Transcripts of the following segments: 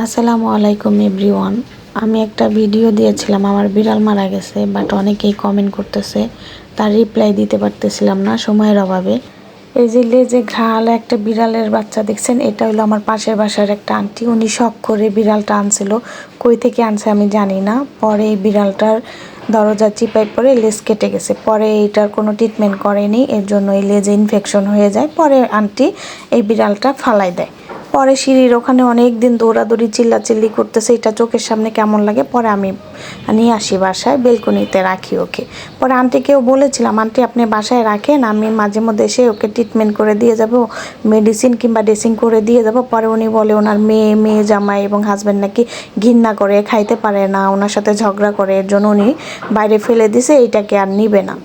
আসসালামু আলাইকুম, এভরিওয়ান। আমি একটা ভিডিও দিয়েছিলাম, আমার বিড়াল মারা গেছে, বাট অনেকেই কমেন্ট করতেছে, তার রিপ্লাই দিতে পারতেছিলাম না সময়ের অভাবে। এই যে লেজে ঘাল, একটা বিড়ালের বাচ্চা দেখছেন, এটা হলো আমার পাশের বাসার একটা আন্টি, উনি শখ করে বিড়ালটা আনছিল। কই থেকে আনছে আমি জানি না। পরে এই বিড়ালটার দরজা চিপাই পরে লেজ কেটে গেছে। পরে এটার কোনো ট্রিটমেন্ট করেনি, এর জন্য এই লেজে ইনফেকশন হয়ে যায়। পরে আন্টি এই বিড়ালটা ফালাই দেয়। পরে সিঁড়ির ওখানে অনেক দিন দৌড়াদৌড়ি, চিল্লাচিল্লি করতেছে, এটা চোখের সামনে কেমন লাগে? পরে আমি নিয়ে আসি বাসায়, বেলকনিতে রাখি ওকে। পরে আন্টিকেও বলেছিলাম, আন্টি, আপনি বাসায় রাখেন, আমি মাঝে মধ্যে এসে ওকে ট্রিটমেন্ট করে দিয়ে যাব মেডিসিন কিংবা ড্রেসিং করে দিয়ে যাব। পরে উনি বলে, ওনার মেয়ে মেয়ে জামাই এবং হাজব্যান্ড নাকি ঘৃণা করে, খাইতে পারে না, ওনার সাথে ঝগড়া করে। এর জন্য উনি বাইরে ফেলে দিছে, এইটাকে আর নিবে না।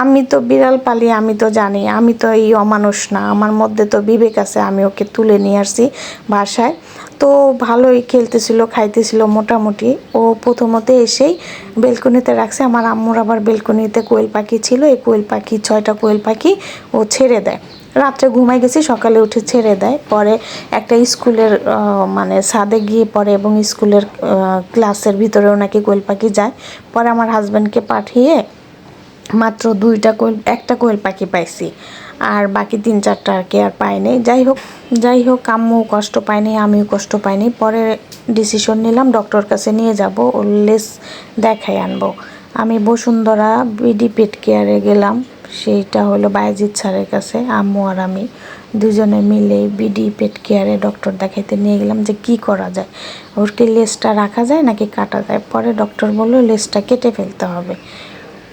আমি তো বিড়াল পালি, আমি তো জানি, আমি তো এই অমানুষ না। আমার মধ্যে তো বিবেক আছে, আমি ওকে তুলে নিয়ে আসছি বাসায়। তো ভালোই খেলতেছিল, খাইতেছিল মোটামুটি। ও প্রথমতে এসেই বেলকনিতে রাখছে, আমার আম্মুর আবার বেলকনিতে কোয়েল পাখি ছিল, এই কোয়েল পাখি, ছয়টা কোয়েল পাখি ও ছেড়ে দেয়। রাত্রে ঘুমাই গেছি, সকালে উঠে ছেড়ে দেয়। পরে একটা স্কুলের মানে ছাদে গিয়ে পরে এবং স্কুলের ক্লাসের ভিতরেও নাকি কোয়েল পাখি যায়। পরে আমার হাজব্যান্ডকে পাঠিয়ে মাত্র দুইটা কোয়েল, একটা কোয়েল পাখি পাইছি। আর বাকি তিন চারটা আর কি আর পাইনি যাই হোক যাই হোক, আম্মু কষ্ট পায়নি আমিও কষ্ট পাইনি পরে ডিসিশন নিলাম ডক্টর কাছে নিয়ে যাব ও লেস দেখাই আনব। আমি বসুন্ধরা বিডি পেট কেয়ারে গেলাম, সেইটা হলো বায়াজিৎ স্যারের কাছে, আম্মু আর আমি। দুজনে মিলে বিডি পেট কেয়ারে ডক্টর দেখাইতে নিয়ে গেলাম যে কি করা যায়। ওর কি লেসটা রাখা যায় নাকি কাটা যায়? পরে ডক্টর বলল, লেসটা কেটে ফেলতে হবে।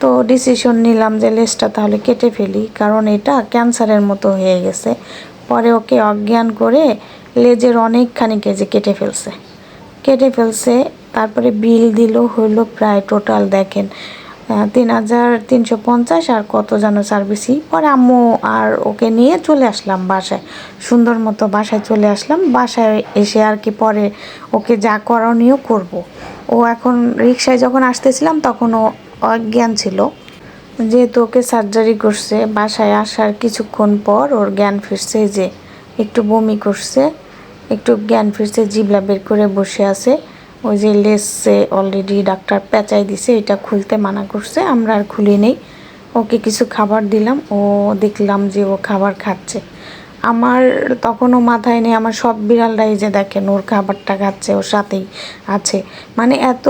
তো ডিসিশন নিলাম যে লেজটা তাহলে কেটে ফেলি, কারণ এটা ক্যান্সারের মতো হয়ে গেছে। পরে ওকে অজ্ঞান করে লেজের অনেকখানি কেজে কেটে ফেলছে। কেটে ফেলছে, তারপরে বিল দিল হলো প্রায় টোটাল দেখেন তিন হাজার তিনশো পঞ্চাশ আর কত যেন সার্ভিসই পরে আম্মু আর ওকে নিয়ে চলে আসলাম বাসায়। সুন্দর মতো বাসায় চলে আসলাম। বাসায় এসে আর কি পরে ওকে যা করণীয় করব। ও এখন রিক্সায় যখন আসতেছিলাম, তখন ও অজ্ঞান ছিল। যেহেতু ওকে সার্জারি করছে, বাসায় আসার কিছুক্ষণ পর ওর জ্ঞান ফিরছে যে একটু বমি করছে, একটু জ্ঞান ফিরছে জিবলা বের করে বসে আছে। ওই যে লেসে অলরেডি ডাক্তার পেঁচাই দিছে, এটা খুলতে মানা করছে, আমরা আর খুলি নেই। ওকে কিছু খাবার দিলাম, ও দেখলাম যে ও খাবার খাচ্ছে। আমার তখনও মাথায় নেই, আমার সব বিড়ালরাই যে দেখেন ওর খাবারটা খাচ্ছে, ওর সাথেই আছে। মানে এত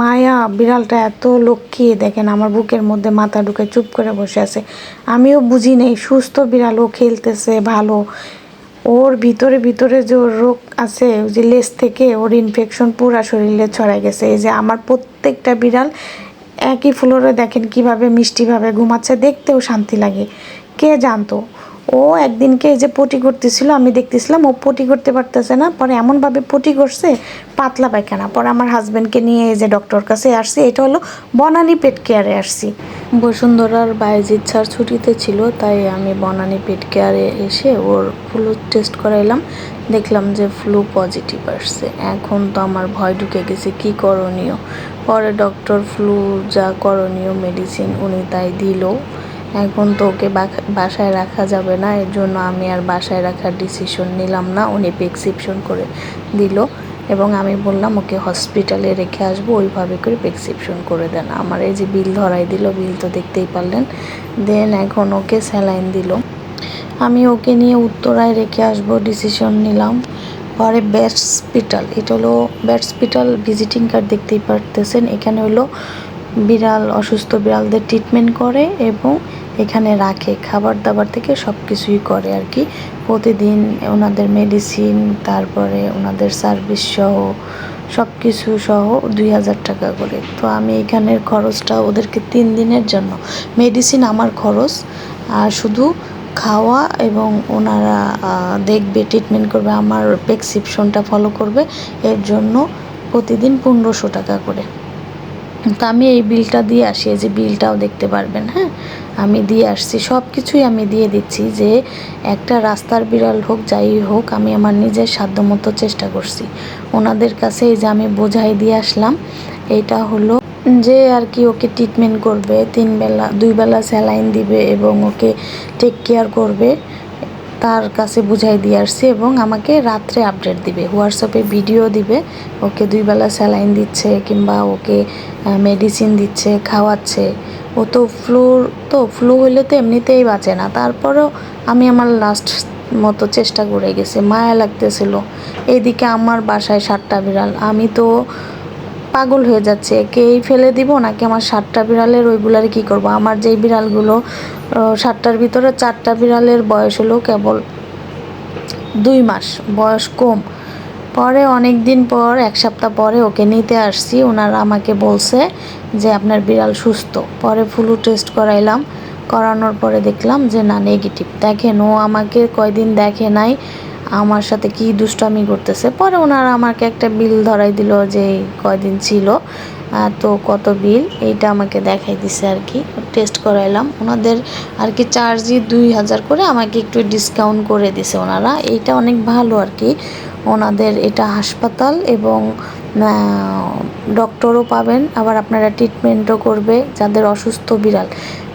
মায়া বিড়ালটা, এত লক্ষ্মী, দেখেন আমার বুকের মধ্যে মাথা ঢুকে চুপ করে বসে আছে। আমিও বুঝি নেই, সুস্থ বিড়াল, ও খেলতেছে ভালো। ওর ভিতরে ভিতরে যে ওর রোগ আছে যে লেস থেকে ওর ইনফেকশন পুরা শরীরে ছড়াই গেছে। এই যে আমার প্রত্যেকটা বিড়াল একই ফ্লোরে দেখেন কীভাবে মিষ্টিভাবে ঘুমাচ্ছে, দেখতেও শান্তি লাগে। কে জানতো? ও একদিনকে এই যে পটি করতেছিল, আমি দেখতেছিলাম ও পটি করতে পারতেছে না, পরে এমনভাবে পটি করছে, পাতলা পায়খানা। পরে আমার হাজব্যান্ডকে নিয়ে এই যে ডক্টর কাছে আসছি, এটা হলো বনানি পেট কেয়ারে আসছি। বসুন্ধরার বাইজিৎ ছাড় ছুটিতে ছিল, তাই আমি বনানি পেট কেয়ারে এসে ওর ফ্লু টেস্ট করাইলাম। দেখলাম যে ফ্লু পজিটিভ আসছে। এখন তো আমার ভয় ঢুকে গেছে, কি করণীয়? পরে ডক্টর ফ্লু যা করণীয় মেডিসিন উনি তাই দিল। এখন তো ওকে বাসায় রাখা যাবে না, এর জন্য আমি আর বাসায় রাখার ডিসিশন নিলাম না। উনি প্রেসক্রিপশন করে দিল এবং আমি বললাম, ওকে হসপিটালে রেখে আসব, ওইভাবে করে প্রেসক্রিপশন করে দেন। আমার এই যে বিল ধরাই দিল বিল তো দেখতেই পারলেন। দেন এখন ওকে স্যালাইন দিল। আমি ওকে নিয়ে উত্তরায় রেখে আসব ডিসিশন নিলাম। পরে ব্যাটসপিটাল এটা হলো ব্যাটসপিটাল ভিজিটিং কার্ড দেখতেই পারতেছেন। এখানে হলো বিড়াল, অসুস্থ বিড়ালদের ট্রিটমেন্ট করে এবং এখানে রাখে খাবার দাবার থেকে সব কিছুই করে আর কি। প্রতিদিন ওনাদের মেডিসিন তারপরে ওনাদের সার্ভিস সহ সব কিছু সহ দুই হাজার টাকা করে। তো আমি এখানের খরচটা ওদেরকে তিন দিনের জন্য। মেডিসিন আমার খরচ, আর শুধু খাওয়া এবং ওনারা দেখবে ট্রিটমেন্ট করবে, আমার প্রেসক্রিপশনটা ফলো করবে, এর জন্য প্রতিদিন পনেরোশো টাকা করে। তো আমি এই বিলটা দিয়ে আসি যে বিলটাও দেখতে পারবেন হ্যাঁ? আমি দিয়ে আসছি সব কিছুই আমি দিয়ে দিচ্ছি যে একটা রাস্তার বিড়াল হোক, যাই হোক, আমি আমার নিজের সাধ্যমতো চেষ্টা করছি। ওনাদের কাছে এই যে আমি বোঝাই দিয়ে আসলাম, এটা হলো যে আর কি ওকে ট্রিটমেন্ট করবে, তিন বেলা, দুই বেলা স্যালাইন দিবে এবং ওকে টেক কেয়ার করবে। তার কাছে বুঝাই দিয়ে আসছি এবং আমাকে রাত্রে আপডেট দিবে। হোয়াটসঅ্যাপে ভিডিও দিবে, ওকে দুই বেলা স্যালাইন দিচ্ছে কিংবা ওকে মেডিসিন দিচ্ছে, খাওয়াচ্ছে। ও তো ফ্লু তো ফ্লু হইলে তো এমনিতেই বাঁচে না। তারপরেও আমি আমার লাস্ট মতো চেষ্টা করে গেছি, মায়া লাগতেছিল। এদিকে আমার বাসায় সাতটা বিড়াল। আমি তো পাগল হয়ে যাচ্ছে। একেই ফেলে দিব নাকি আমার সাতটা বিড়ালের? ওইগুলার কি করব? আমার যেই বিড়ালগুলো সাতটার ভিতরে চারটা বিড়ালের বয়স হলো কেবল দুই মাস, বয়স কম। পরে অনেক দিন পর, এক সপ্তাহ পরে ওকে নিতে আসছি। ওনারা আমাকে বলছে যে, আপনার বিড়াল সুস্থ। পরে ফ্লু টেস্ট করাইলাম। করানোর পরে দেখলাম যে, না নেগেটিভ দেখেন, ও আমাকে কয়দিন দেখে নাই। আমার সাথে কি দুষ্টামি করতেছে? পরে ওনারা আমাকে একটা বিল ধরাই দিল যে কয়দিন ছিল। তো কত বিল? এইটা আমাকে দেখাই দিছে আর কি। টেস্ট করাইলাম। ওনাদের আর কি চার্জই দুই হাজার করে আমাকে একটু ডিসকাউন্ট করে দিছে ওনারা। এইটা অনেক ভালো আর কি। ওনাদের এটা হাসপাতাল এবং ডক্টরও পাবেন। আবার আপনারা ট্রিটমেন্টও করবে যাদের অসুস্থ বিড়াল।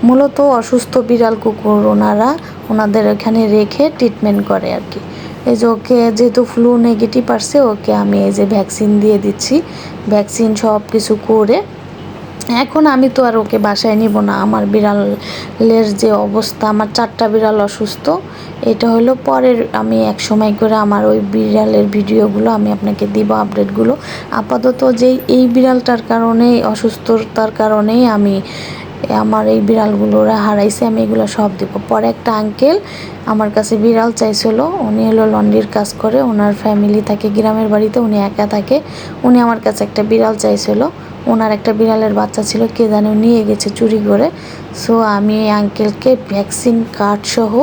মূলত অসুস্থ বিড়াল কুকুর ওনারা ওনাদের এখানে রেখে ট্রিটমেন্ট করে আর কি। এই যে ওকে যেহেতু ফ্লু নেগেটিভ আসছে, ওকে আমি এই যে ভ্যাকসিন দিয়ে দিচ্ছি। ভ্যাকসিন সব কিছু করে, এখন আমি তো আর ওকে বাসায় নিব না। আমার বিড়ালের যে অবস্থা, আমার চারটা বিড়াল অসুস্থ, এটা হলো পরের আমি এক সময় করে আমার ওই বিড়ালের ভিডিওগুলো আমি আপনাকে দিব, আপডেটগুলো। আপাতত যেই এই বিড়ালটার কারণেই, অসুস্থতার কারণেই আমি আমার এই বিড়ালগুলো ওরা হারাইছে, আমি এগুলো সব দিব। পরে একটা আঙ্কেল আমার কাছে বিড়াল চাইছিল, উনি হলো লন্ড্রির কাজ করে, ওনার ফ্যামিলি থাকে গ্রামের বাড়িতে, উনি একা থাকে। উনি আমার কাছে একটা বিড়াল চাইছিল, ওনার একটা বিড়ালের বাচ্চা ছিল, কে জানে নিয়ে গেছে চুরি করে। সো আমি এই আঙ্কেলকে ভ্যাকসিন কার্ড সহ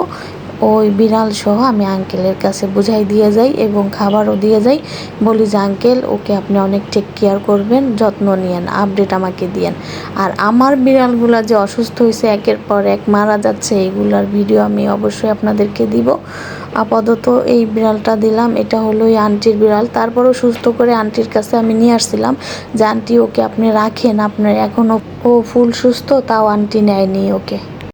ওই বিড়াল সহ আমি আঙ্কেলের কাছে বুঝাই দিয়ে যাই এবং খাবারও দিয়ে যাই। বলি যে, আঙ্কেল, ওকে আপনি অনেক টেক কেয়ার করবেন, যত্ন নিয়েন আপডেট আমাকে দিয়েন। আর আমার বিড়ালগুলো যে অসুস্থ হয়েছে একের পর এক মারা যাচ্ছে এইগুলার ভিডিও আমি অবশ্যই আপনাদেরকে দিব। আপাতত এই বিড়ালটা দিলাম, এটা হলো ওই আন্টির বিড়াল। তারপরও সুস্থ করে আন্টির কাছে আমি নিয়ে আসছিলাম যে, আন্টি, ওকে আপনি রাখেন, আপনার এখনও ও ফুল সুস্থ, তাও আন্টি নেয়নি ওকে।